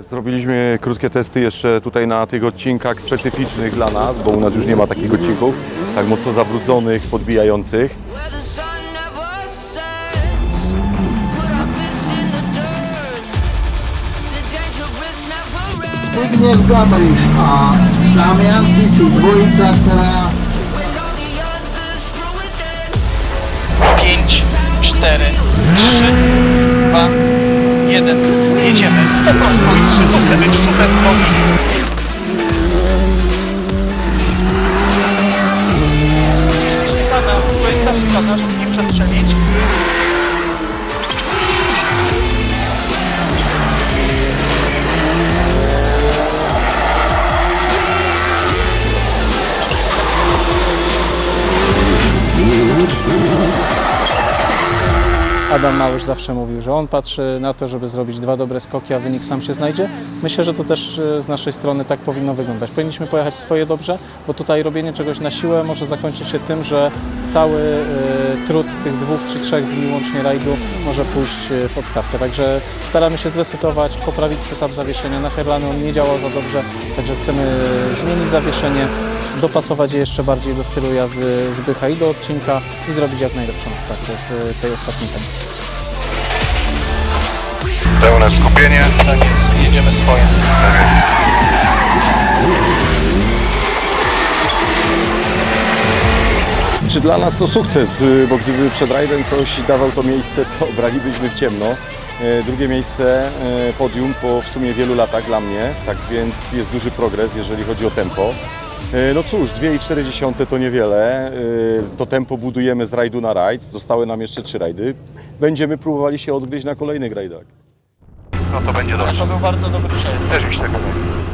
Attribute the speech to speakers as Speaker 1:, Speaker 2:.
Speaker 1: Zrobiliśmy krótkie testy jeszcze tutaj na tych odcinkach specyficznych dla nas, bo u nas już nie ma takich odcinków tak mocno zabrudzonych, podbijających.
Speaker 2: Zbigniew Gabrysz, a Damian Situ, dwojica, która
Speaker 3: When all the others throw it in.
Speaker 4: 5, 4, 3, 2, 1. Jedziemy. Po prostu i 3 to chce być super Szykana, to jest ta szykana, żeby nie.
Speaker 5: Adam Małysz zawsze mówił, że on patrzy na to, żeby zrobić dwa dobre skoki, a wynik sam się znajdzie. Myślę, że to też e, z naszej strony tak powinno wyglądać. Powinniśmy pojechać swoje dobrze, bo tutaj robienie czegoś na siłę może zakończyć się tym, że cały e, trud tych dwóch czy trzech dni łącznie rajdu może pójść e, w odstawkę. Także staramy się zresetować, poprawić setup zawieszenia. Na Herlany on nie działał za dobrze, także chcemy zmienić zawieszenie, dopasować je jeszcze bardziej do stylu jazdy Zbycha i do odcinka i zrobić jak najlepszą pracę w e, tej ostatniej chemii.
Speaker 6: Pełne skupienie.
Speaker 4: Tak jest, jedziemy swoje.
Speaker 1: Czy dla nas to sukces, y, bo gdyby przed rajdem ktoś dawał to miejsce, to bralibyśmy w ciemno. E, Drugie miejsce, e, podium po w sumie wielu latach dla mnie, tak więc jest duży progres, jeżeli chodzi o tempo. E, No cóż, 2,4 to niewiele. E, To tempo budujemy z rajdu na rajd. Zostały nam jeszcze trzy rajdy. Będziemy próbowali się odgryźć na kolejnych rajdach.
Speaker 6: No to będzie
Speaker 4: To
Speaker 6: dobrze.
Speaker 4: był bardzo dobry czas.
Speaker 6: Też mi się tak wydaje.